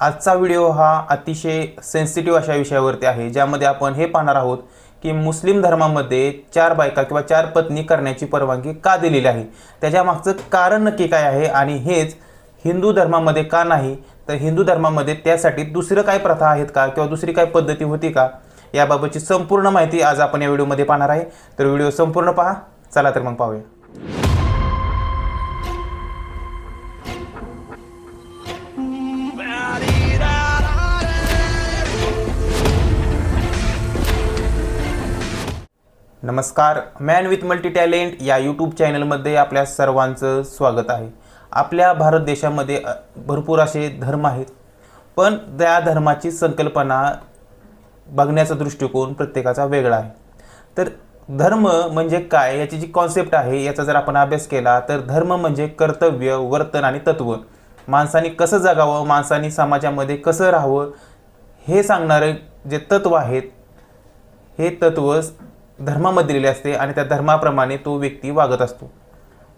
आजचा व्हिडिओ हा अतिशय सेन्सिटिव्ह अशा विषयावरती आहे ज्यामध्ये आपण हे पाहणार आहोत की मुस्लिम धर्मामध्ये चार बायका किंवा चार पत्नी करण्याची परवानगी का दिलेली आहे? त्याच्या मागचं कारण नक्की काय आहे? आणि हेच हिंदू धर्मामध्ये का नाही? तर हिंदू धर्मामध्ये त्यासाठी दुसरं काय प्रथा आहेत का? किंवा दुसरी काय पद्धती होती का? याबाबतची संपूर्ण माहिती आज आपण या व्हिडिओमध्ये पाहणार आहे. तर व्हिडिओ संपूर्ण पहा. चला तर मग पाहूया. नमस्कार मॅन विथ मल्टी टॅलेंट या यूट्यूब चॅनलमध्ये आपल्या सर्वांचं स्वागत आहे. आपल्या भारत देशामध्ये भरपूर असे धर्म आहेत. पण त्या धर्माची संकल्पना बघण्याचा दृष्टिकोन प्रत्येकाचा वेगळा आहे. तर धर्म म्हणजे काय? याची जी कॉन्सेप्ट आहे याचा जर आपण अभ्यास केला तर धर्म म्हणजे कर्तव्य वर्तन आणि तत्व. माणसाने कसं जगावं माणसाने समाजामध्ये कसं राहावं हे सांगणारे जे तत्व आहेत हे तत्व धर्मामध्ये दिलेली असते आणि त्या धर्माप्रमाणे तो व्यक्ती वागत असतो.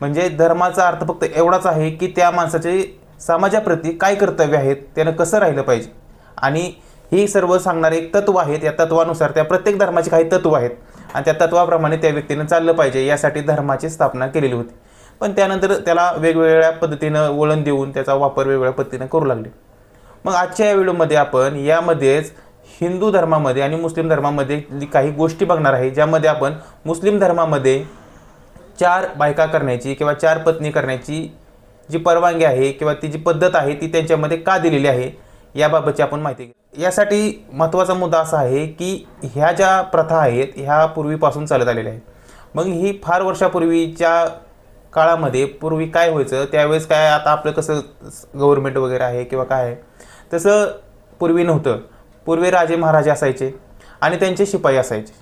म्हणजे धर्माचा अर्थ फक्त एवढाच आहे की त्या माणसाचे समाजाप्रती काय कर्तव्य आहेत त्यानं कसं राहिलं पाहिजे? आणि ही सर्व सांगणारे एक तत्व आहेत या तत्वानुसार त्या प्रत्येक धर्माचे काही तत्व आहेत आणि त्या तत्वाप्रमाणे त्या व्यक्तीनं चाललं पाहिजे यासाठी धर्माची स्थापना केलेली होती. पण त्यानंतर त्याला वेगवेगळ्या पद्धतीनं वळण देऊन त्याचा वापर वेगवेगळ्या पद्धतीनं करू लागले. मग आजच्या या व्हिडिओमध्ये आपण यामध्येच हिंदू धर्मामध्ये आणि मुस्लिम धर्मामध्ये जी काही गोष्टी बघणार आहे ज्यामध्ये आपण मुस्लिम धर्मामध्ये चार बायका करण्याची किंवा चार पत्नी करण्याची जी परवानगी आहे किंवा ती जी पद्धत आहे ती त्यांच्यामध्ये का दिलेली आहे याबाबतची आपण माहिती घेऊ. यासाठी महत्त्वाचा मुद्दा असा आहे की ह्या ज्या प्रथा आहेत ह्या पूर्वीपासून चालत आलेल्या आहेत. मग ही फार वर्षापूर्वीच्या काळामध्ये पूर्वी काय व्हायचं त्यावेळेस काय आता आपलं कसं गव्हर्मेंट वगैरे आहे किंवा काय आहे तसं पूर्वी नव्हतं. पूर्वी राजे महाराजे असायचे आणि त्यांचे शिपाई असायचे.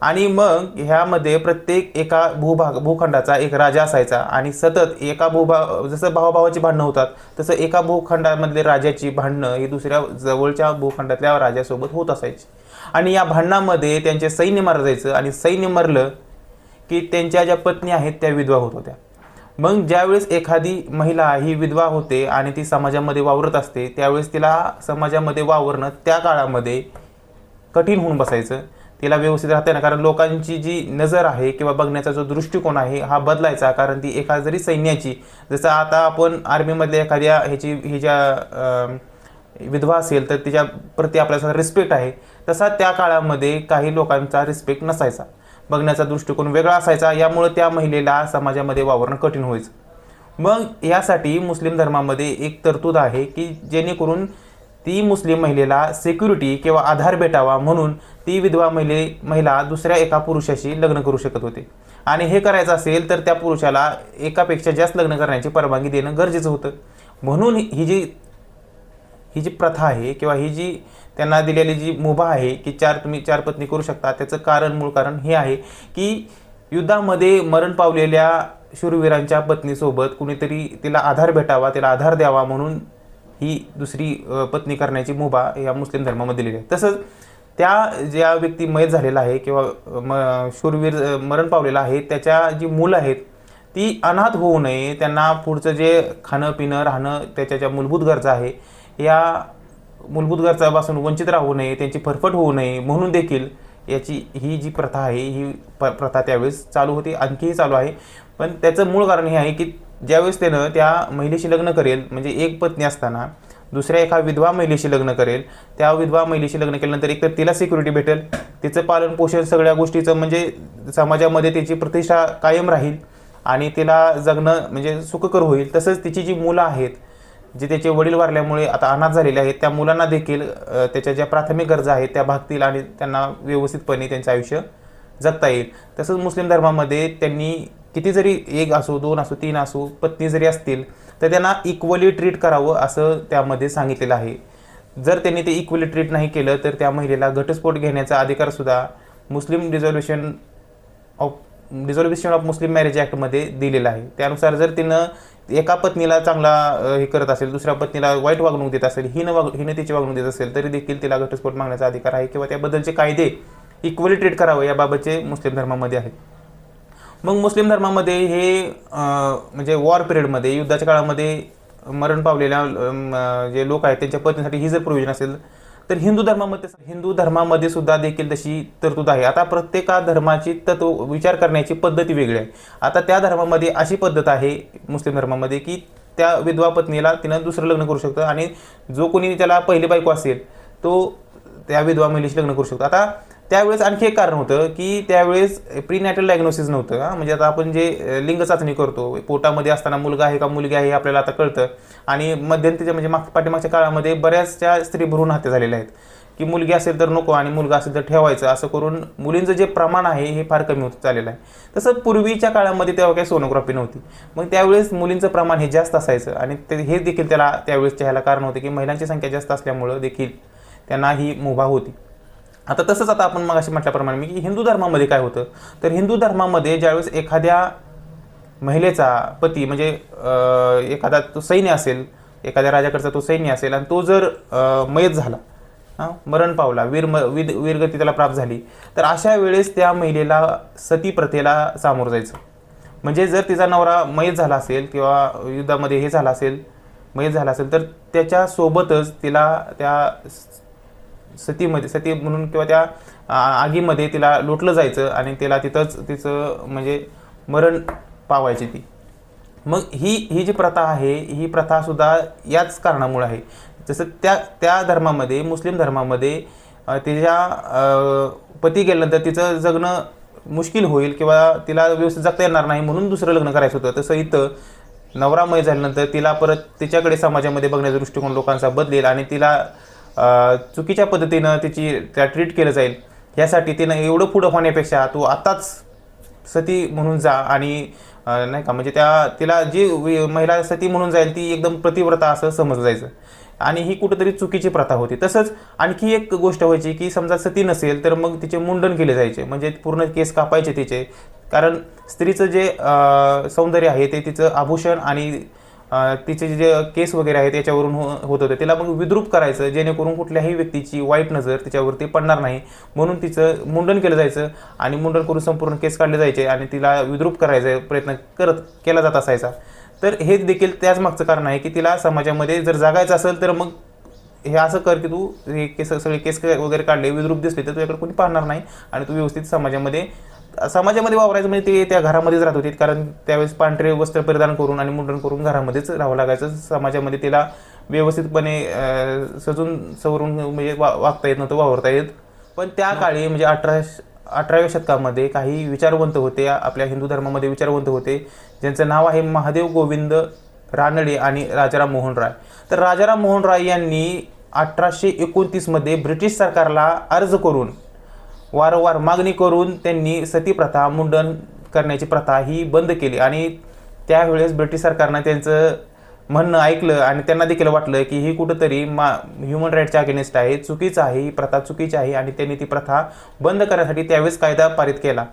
आणि मग ह्यामध्ये प्रत्येक एका भूभाग भूखंडाचा एक राजा असायचा आणि सतत एका भूभाग जसं भावाभावाची भांडणं होतात तसं एका भूखंडामधले राजाची भांडणं ही दुसऱ्या जवळच्या भूखंडातल्या राजासोबत होत असायची. आणि या भांडणामध्ये त्यांचे सैन्य मारा जायचं आणि सैन्य मरलं की त्यांच्या ज्या पत्नी आहेत त्या विधवा होत होत्या. मग ज्यावेळेस एखादी महिला ही विधवा होते आणि ती समाजामध्ये वावरत असते त्यावेळेस तिला समाजामध्ये वावरणं त्या काळामध्ये कठीण होऊन बसायचं. तिला व्यवस्थित राहते ना कारण लोकांची जी नजर आहे किंवा बघण्याचा जो दृष्टिकोन आहे हा बदलायचा कारण ती एका जरी सैन्याची जसं आता आपण आर्मीमधल्या एखाद्या ह्याची ही ज्या विधवा असेल तर तिच्या प्रति आपल्याचा रिस्पेक्ट आहे. तसा त्या काळामध्ये काही लोकांचा रिस्पेक्ट नसायचा. बघण्याचा दृष्टिकोन वेगळा असायचा. यामुळे त्या महिलेला समाजामध्ये वावरणं कठीण व्हायचं. मग यासाठी मुस्लिम धर्मामध्ये एक तरतूद आहे की जेणेकरून ती मुस्लिम महिलेला सिक्युरिटी किंवा आधार भेटावा म्हणून ती विधवा महिले महिला दुसऱ्या एका पुरुषाशी लग्न करू शकत होते. आणि हे करायचं असेल तर त्या पुरुषाला एकापेक्षा जास्त लग्न करण्याची परवानगी देणं गरजेचं होतं. म्हणून ही जी ही जी प्रथा आहे किंवा ही जी त्यांना दिलेली जी मुभा आहे की चार तुम्ही चार पत्नी करू शकता त्याचं कारण मूळ कारण हे आहे की युद्धामध्ये मरण पावलेल्या शूरवीरांच्या पत्नीसोबत कुणीतरी तिला आधार भेटावा तिला आधार द्यावा म्हणून ही दुसरी पत्नी करण्याची मुभा या मुस्लिम धर्मामध्ये दिलेली आहे. तसंच त्या ज्या व्यक्ती मयत झालेला आहे किंवा म शूरवीर मरण पावलेला आहे त्याच्या जी मुलं आहेत ती अनाथ होऊ नये त्यांना पुढचं जे खाणं पिणं राहणं त्याच्या ज्या मूलभूत गरजा आहे या मूलभूत गरजापासून वंचित राहू नये त्यांची फरफट होऊ नये म्हणून देखील याची ही जी प्रथा आहे ही प प्रथा त्यावेळेस चालू होती आणखीही चालू आहे. पण त्याचं मूळ कारण हे आहे की ज्यावेळेस त्यानं त्या महिलेशी लग्न करेल म्हणजे एक पत्नी असताना दुसऱ्या एका विधवा महिलेशी लग्न करेल त्या विधवा महिलेशी लग्न केल्यानंतर एकतर तिला सिक्युरिटी भेटेल तिचं पालनपोषण सगळ्या गोष्टीचं म्हणजे समाजामध्ये तिची प्रतिष्ठा कायम राहील आणि तिला जगणं म्हणजे सुखकर होईल तसंच तिची जी मुलं आहेत जे त्याचे वडील वारल्यामुळे आता अनाथ झालेले आहेत त्या मुलांना देखील त्याच्या ज्या प्राथमिक गरजा आहेत त्या भागतील आणि त्यांना व्यवस्थितपणे त्यांचं आयुष्य जगता येईल. तसंच मुस्लिम धर्मामध्ये त्यांनी किती जरी एक असो दोन असो तीन असो पत्नी जरी असतील तर त्यांना इक्वली ट्रीट करावं असं त्यामध्ये सांगितलेलं आहे. जर त्यांनी ते इक्वली ट्रीट नाही केलं तर त्या महिलेला घटस्फोट घेण्याचा अधिकारसुद्धा Muslim resolution of resolution of Muslim marriage ॲक्टमध्ये दिलेलं आहे. त्यानुसार जर तिनं एका पत्नीला चांगला हे करत असेल दुसऱ्या पत्नीला वाईट वागणूक देत असेल हिनं वाग हिनं तिची वागणूक देत असेल तरी देखील तिला घटस्फोट मागण्याचा अधिकार आहे किंवा त्याबद्दलचे कायदे इक्वली ट्रीट करावं याबाबतचे मुस्लिम धर्मामध्ये आहेत मग मुस्लिम धर्मामध्ये हे म्हणजे वॉर पिरियडमध्ये युद्धाच्या काळामध्ये मरण पावलेल्या जे लोक आहेत त्यांच्या पत्नीसाठी ही जर प्रोव्हिजन असेल तर हिंदू धर्मामध्ये हिंदू धर्मामध्ये सुद्धा देखील तशी तरतूद आहे. आता प्रत्येका धर्माची तत्व विचार करण्याची पद्धती वेगळी आहे. आता त्या धर्मामध्ये अशी पद्धत आहे मुस्लिम धर्मामध्ये की त्या विधवा पत्नीला तिनं दुसरं लग्न करू शकतं आणि जो कोणी त्याला पहिली बायको असेल तो त्या विधवा महिलेशी लग्न करू शकतो. आता त्यावेळेस आणखी एक कारण होतं की त्यावेळेस प्रीनॅटल डायग्नोसिस नव्हतं म्हणजे आता आपण जे लिंग चाचणी करतो पोटामध्ये असताना मुलगा आहे का मुलगी आहे हे आपल्याला आता कळतं. आणि मध्यंतरीच्या म्हणजे माग पाठीमागच्या काळामध्ये बऱ्याचशा स्त्री भ्रूण हत्या झालेल्या आहेत. की मुलगी असेल तर नको आणि मुलगा असेल तर ठेवायचं असं करून मुलींचं जे प्रमाण आहे हे फार कमी होत चाललेलं आहे. तसं पूर्वीच्या काळामध्ये तेव्हा काही सोनोग्राफी नव्हती. मग त्यावेळेस मुलींचं प्रमाण हे जास्त असायचं आणि ते हे देखील त्याला त्यावेळेसच्या ह्याला कारण होतं की महिलांची संख्या जास्त असल्यामुळं देखील त्यांना ही मुभा होती. आता तसंच आता आपण मग अशी म्हटल्याप्रमाणे मी की हिंदू धर्मामध्ये काय होतं? तर हिंदू धर्मामध्ये ज्यावेळेस एखाद्या महिलेचा पती म्हणजे एखादा तो सैन्य असेल एखाद्या राजाकडचा तो सैन्य असेल आणि तो जर मयत झाला हां मरण पावला वीर म वीर वीरगती त्याला प्राप्त झाली तर अशा वेळेस त्या महिलेला सती प्रथेला सामोरं जायचं. म्हणजे जर तिचा नवरा मयत झाला असेल किंवा युद्धामध्ये हे झाला असेल मयत झाला असेल तर त्याच्यासोबतच तिला त्या सतीमध्ये सती म्हणून किंवा त्या आगीमध्ये तिला लोटलं जायचं आणि तिला तिथंच तिचं म्हणजे मरण पावायची ती. मग ही ही जी प्रथा आहे ही प्रथासुद्धा याच कारणामुळे आहे. जसं त्या त्या धर्मामध्ये मुस्लिम धर्मामध्ये तिच्या पती गेल्यानंतर तिचं जगणं मुश्किल होईल किंवा तिला व्यवस्थित जगता येणार नाही म्हणून दुसरं लग्न करायचं होतं. तसं इथं नवरामय झाल्यानंतर तिला परत तिच्याकडे समाजामध्ये बघण्याचा दृष्टिकोन लोकांचा बदलेल आणि तिला चुकीच्या पद्धतीनं तिची त्या ट्रीट केलं जाईल. यासाठी तिनं एवढं पुढं होण्यापेक्षा तू आत्ताच सती म्हणून जा आणि नाही का म्हणजे त्या तिला जी वि- महिला सती म्हणून जाईल ती एकदम प्रतिव्रता असं समजलं जायचं. आणि ही कुठंतरी चुकीची प्रथा होती. तसंच आणखी एक गोष्ट व्हायची की समजा सती नसेल तर मग तिचे मुंडन केले जायचे. म्हणजे पूर्ण केस कापायचे तिचे. कारण स्त्रीचं जे सौंदर्य आहे ते तिचं आभूषण आणि तिचे जे केस वगैरे आहेत याच्यावरून हो होत होते. तिला मग विद्रूप करायचं जेणेकरून कुठल्याही व्यक्तीची वाईट नजर तिच्यावरती पडणार नाही. म्हणून तिचं मुंडन केलं जायचं आणि मुंडन करून संपूर्ण केस काढले जायचे आणि तिला विद्रूप करायचा प्रयत्न करत केला जात असायचा. तर हे देखील त्याच मागचं कारण आहे की तिला समाजामध्ये जर जागायचं असेल तर मग हे असं कर की तू हे केस सगळे केस वगैरे काढले विद्रूप दिसले तर तुझ्याकडे कोणी पाहणार नाही आणि तू व्यवस्थित समाजामध्ये समाजामध्ये वावरायचं म्हणजे ते त्या घरामध्येच राहत होती. कारण त्यावेळेस पांढरे वस्त्र परिधान करून आणि मुंडन करून घरामध्येच राहावं लागायचं. समाजामध्ये तिला व्यवस्थितपणे सजून सवरून म्हणजे वा वागता येत नव्हतं वावरता येत. पण त्या काळी म्हणजे अठरा अठराव्या शतकामध्ये काही विचारवंत होते. आपल्या हिंदू धर्मामध्ये विचारवंत होते. ज्यांचं नाव आहे महादेव गोविंद रानडे आणि राजाराम मोहन राय. तर राजाराम मोहन राय यांनी अठराशे एकोणतीसमध्ये ब्रिटिश सरकारला अर्ज करून वारंवार मागणी करून त्यांनी सती प्रथा मुंडन करण्याची प्रथा ही बंद केली. आणि त्यावेळेस ब्रिटिश सरकारनं त्यांचं म्हणणं ऐकलं आणि त्यांना देखील वाटलं की ही कुठंतरी मा ह्युमन राईटच्या अगेनिस्ट आहे चुकीचं आहे ही प्रथा चुकीची आहे आणि त्यांनी ती प्रथा बंद करण्यासाठी त्यावेळेस कायदा पारित केला.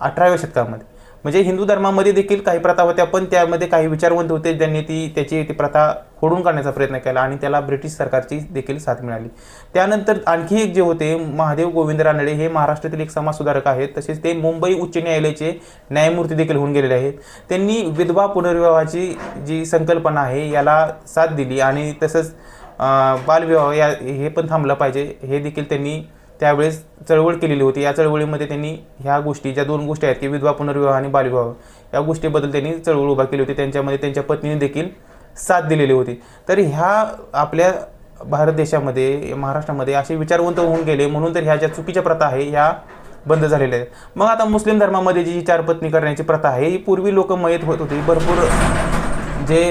अठराव्या शतकामध्ये. म्हणजे हिंदू धर्मामध्ये देखील काही प्रथा होत्या पण त्यामध्ये काही विचारवंत होते ज्यांनी ती त्याची ती प्रथा खोडून काढण्याचा प्रयत्न केला आणि त्याला ब्रिटिश सरकारची देखील साथ मिळाली. त्यानंतर आणखी एक जे होते महादेव गोविंद रानडे हे महाराष्ट्रातील एक समाजसुधारक आहेत. तसेच ते मुंबई उच्च न्यायालयाचे न्यायमूर्ती देखील होऊन गेलेले आहेत. त्यांनी विधवा पुनर्विवाहाची जी संकल्पना आहे याला साथ दिली आणि तसंच बालविवाह या हे पण थांबलं पाहिजे. हे देखील त्यांनी त्यावेळेस चळवळ केलेली होती. या चळवळीमध्ये त्यांनी ह्या गोष्टी ज्या दोन गोष्टी आहेत की विधवा पुनर्विवाह आणि बालविवाह या गोष्टीबद्दल त्यांनी चळवळ उभा केली होती. त्यांच्यामध्ये त्यांच्या पत्नीने देखील साथ दिलेली होती. तर ह्या आपल्या भारत देशामध्ये महाराष्ट्रामध्ये असे विचारवंत होऊन गेले. म्हणून तर ह्या ज्या चुकीच्या प्रथा आहे ह्या बंद झालेल्या आहेत. मग आता मुस्लिम धर्मामध्ये जी चार पत्नी करण्याची प्रथा आहे ही पूर्वी लोक मयत होत होती. भरपूर जे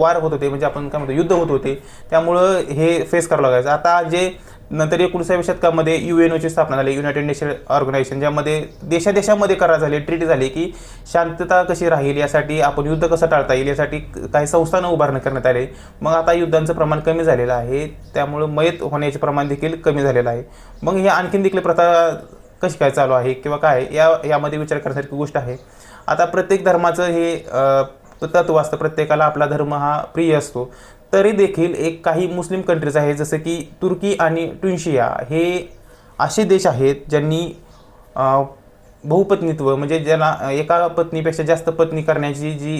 वार होत होते म्हणजे आपण काय म्हणतो युद्ध होत होते त्यामुळं हे फेस करावं लागायचं. आता जे नंतर एकोणीसाव्या शतकामध्ये यू एन ओची स्थापना झाली युनायटेड नेशन ऑर्गनायझेशन ज्यामध्ये देशादेशामध्ये करार झाले ट्रीटी झाली की शांतता कशी राहील यासाठी आपण युद्ध कसं टाळता येईल यासाठी काही संस्थानं उभारणं करण्यात आले. मग आता युद्धांचं प्रमाण कमी झालेलं आहे त्यामुळं मयत होण्याचे प्रमाण देखील कमी झालेलं आहे. मग हे आणखीन देखील प्रथा कशी काय चालू आहे किंवा काय या यामध्ये विचार करण्यासारखी गोष्ट आहे. आता प्रत्येक धर्माचं हे अ, तत्व असतं. प्रत्येकाला आपला धर्म हा प्रिय असतो. तरी देखील एक काही मुस्लिम कंट्रीज आहे जसं की तुर्की आणि ट्युनिशिया हे असे देश आहेत ज्यांनी बहुपत्नीत्व म्हणजे ज्याला एका पत्नीपेक्षा जास्त पत्नी करण्याची जी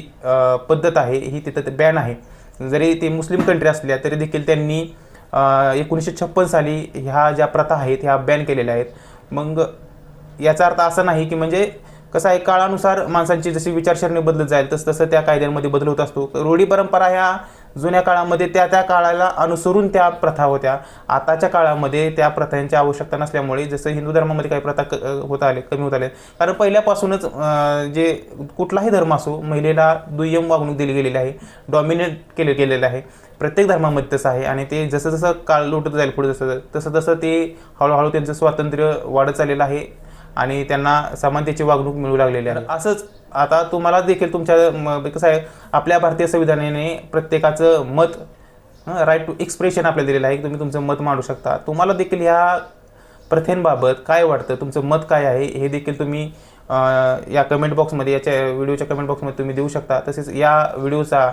पद्धत आहे ही तिथं बॅन आहे. जरी ते मुस्लिम कंट्री असल्या तरी देखील त्यांनी एकोणीसशे छप्पन साली ह्या ज्या प्रथा आहेत ह्या बॅन केलेल्या आहेत. मग याचा अर्थ असा नाही की म्हणजे कसं आहे काळानुसार माणसांची जशी विचारसरणी बदलत जाईल तसं तसं त्या कायद्यांमध्ये बदल होत असतो. रूढी परंपरा ह्या जुन्या काळामध्ये त्या त्या काळाला अनुसरून त्या प्रथा होत्या. आताच्या काळामध्ये त्या प्रथांची आवश्यकता नसल्यामुळे जसं हिंदू धर्मामध्ये काही प्रथा क होत आले कमी होत आले. कारण पहिल्यापासूनच जे कुठलाही धर्म असो महिलेला दुय्यम वागणूक दिली गेलेली आहे डॉमिनेट केले गेलेलं आहे. प्रत्येक धर्मामध्ये तसं आहे आणि ते जसं जसं काळ लोटत जाईल पुढे जसं तसं तसं ते हळूहळू त्यांचं स्वातंत्र्य वाढत चाललेलं आहे. आणि त्यांना समानतेची वागणूक मिळू लागलेली आहे. असंच आता तुम्हाला देखील तुमच्या म- कसं आहे आपल्या भारतीय संविधानाने प्रत्येकाचं मत राईट टू एक्सप्रेशन आपल्याला दिलेलं आहे. तुम्ही तुमचं मत मांडू शकता. तुम्हाला देखील ह्या प्रथेंबाबत काय वाटतं? तुमचं मत काय आहे? हे देखील तुम्ही या कमेंट बॉक्समध्ये याच्या व्हिडिओच्या कमेंट बॉक्समध्ये तुम्ही देऊ शकता. तसेच या व्हिडिओचा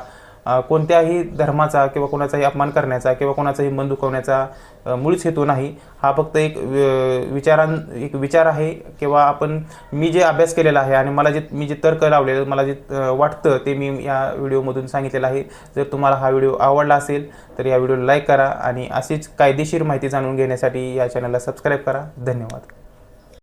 कोणत्याही धर्माचा किंवा कोणाचाही अपमान करण्याचा किंवा कोणाचाही मन दुखवण्याचा मूळच हेतू नाही. हा फक्त एक विचारां एक विचार आहे किंवा आपण मी जे अभ्यास केलेला आहे आणि मला जे मी जे तर्क लावलेलं मला जे वाटतं ते मी या व्हिडिओमधून सांगितलेलं आहे. जर तुम्हाला हा व्हिडिओ आवडला असेल तर या व्हिडिओला लाईक करा आणि अशीच कायदेशीर माहिती जाणून घेण्यासाठी या चॅनलला सबस्क्राईब करा. धन्यवाद.